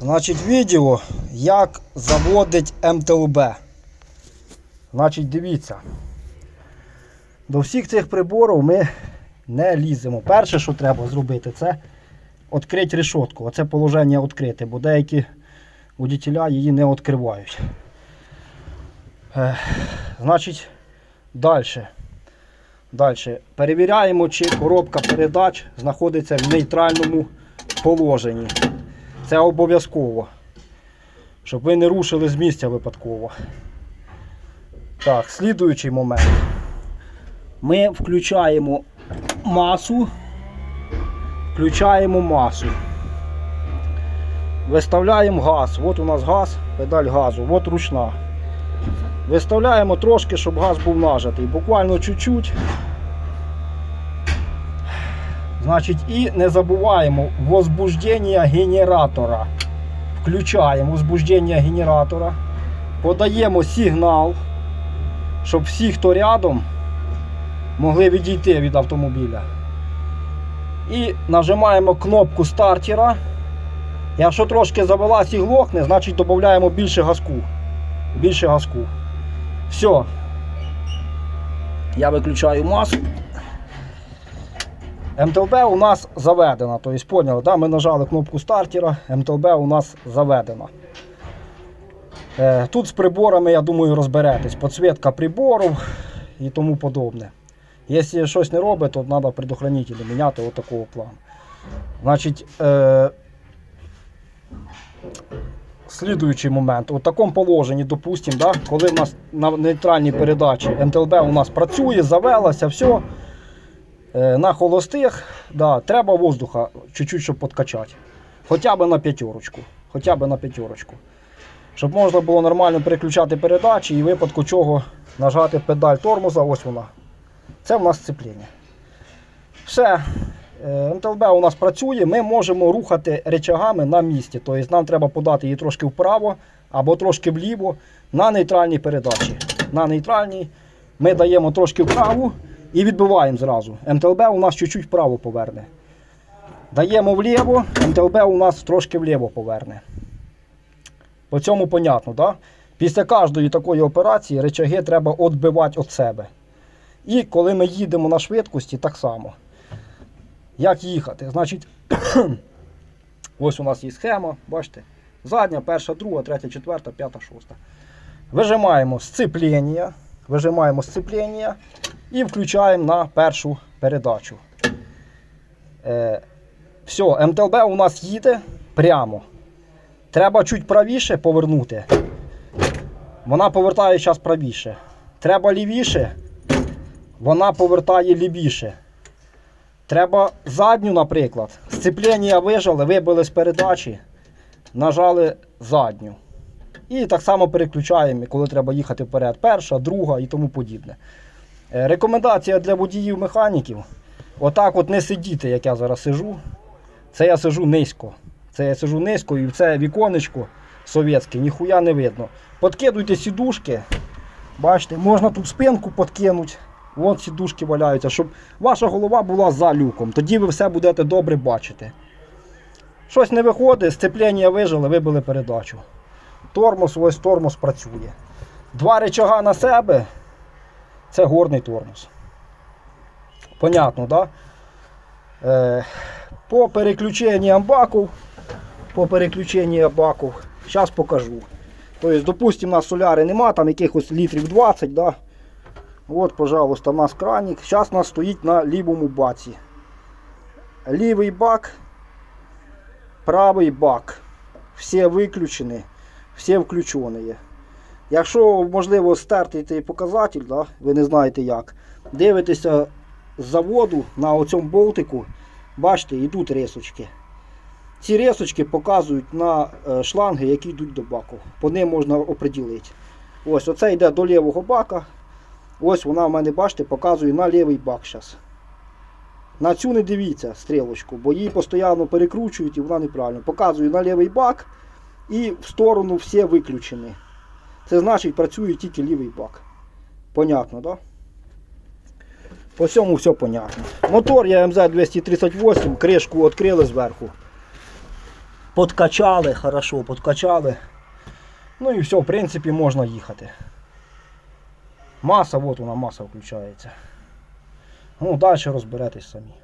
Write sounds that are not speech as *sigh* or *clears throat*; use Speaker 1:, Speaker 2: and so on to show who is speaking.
Speaker 1: Значить, відео, як заводить МТЛБ. Значить, дивіться. До всіх цих приборів ми не ліземо. Перше, що треба зробити, це відкрити решетку. Оце положення відкрите, бо деякі водітеля її не відкривають. Е, значить, далі. Далі. Перевіряємо, чи коробка передач знаходиться в нейтральному положенні. Це обов'язково. Щоб ви не рушили з місця випадково. Так, слідуючий момент. Ми включаємо масу. Включаємо масу. Виставляємо газ. От у нас газ, педаль газу, от ручна. Виставляємо трошки, щоб газ був нажатий. Буквально чуть-чуть. Значить, і не забуваємо возбуждення генератора. Включаємо возбуждення генератора. Подаємо сигнал, щоб всі, хто рядом, могли відійти від автомобіля. І нажимаємо кнопку стартера. Якщо трошки завелась і глохне, значить додаємо більше газку. Більше газку. Все. Я виключаю масу. МТЛБ у нас заведена. Тобто, поняли, да? ми нажали кнопку стартера, МТЛБ у нас заведена. Е, Тут з приборами, я думаю, розберетесь. Подсвітка приборів і тому подобне. Якщо щось не робить, то треба предохранителі міняти от такого плану. Значить, е, слідуючий момент. У такому положенні, допустимо, да, коли в нас на нейтральній передачі МТЛБ у нас працює, завелася, все. Е, На холостих да, треба воздуха чуть-чуть, щоб подкачати. Хоча б на п'ятерочку. Хоча б на п'ятерочку. Щоб можна було нормально переключати передачі і в випадку чого нажати педаль тормоза, ось вона. Це в нас сцепління. Все. Е, МТЛБ у нас працює, ми можемо рухати речагами на місці. Тобто нам треба подати її трошки вправо або трошки вліво на нейтральній передачі. На нейтральній ми даємо трошки вправо і відбиваємо зразу. МТЛБ у нас чуть-чуть вправо поверне. Даємо вліво, МТЛБ у нас трошки вліво поверне. По цьому понятно, да? Після кожної такої операції речаги треба відбивати від себе. І коли ми їдемо на швидкості, так само. Як їхати? Значить, *clears throat* ось у нас є схема, бачите? Задня, перша, друга, третя, четверта, п'ята, шоста. Вижимаємо сцеплення, вижимаємо сцеплення і включаємо на першу передачу. Е, все, МТЛБ у нас їде прямо. Треба чуть правіше повернути. Вона повертає зараз правіше. Треба лівіше, вона повертає лівіше. Треба задню, наприклад. Сцеплення вижали, вибили з передачі, нажали задню. І так само переключаємо, коли треба їхати вперед. Перша, друга і тому подібне. Е, Рекомендація для водіїв-механіків. Отак от не сидіти, як я зараз сижу. Це я сижу низько. Це я сижу низько і це віконечко совєтське, ніхуя не видно. Подкидуйте сідушки. Бачите, можна тут спинку подкинути. Вон сідушки валяються, щоб ваша голова була за люком. Тоді ви все будете добре бачити. Щось не виходить, сцеплення вижили, вибили передачу. Тормоз, ось тормоз працює. Два речага на себе це горний тормоз. Понятно? Да? Е, по переключенню баків, по переключенню баків, зараз покажу. Тобто, допустимо, у нас соляри нема, там якихось літрів 20, да? От, пожалуйста, у нас краник. Зараз у нас стоїть на лівому баці. Лівий бак, правий бак. Всі виключені, всі включені. Якщо можливо стерти цей показатель, да, ви не знаєте як, дивитеся з заводу на оцьому болтику, бачите, йдуть рисочки. Ці рисочки показують на е, шланги, які йдуть до баку. По ним можна оприділити. Ось оце йде до лівого бака. Ось вона в мене, бачите, показує на лівий бак зараз. На цю не дивіться стрілочку, бо її постійно перекручують і вона неправильно. Показує на лівий бак і в сторону всі виключені. Це значить працює тільки лівий бак. Понятно, так? Да? По цьому все понятно. Мотор я МЗ-238, кришку відкрили зверху. Подкачали, хорошо, подкачали. Ну і все, в принципі, можна їхати. Маса, от вона маса включається. Ну, далі розберетесь самі.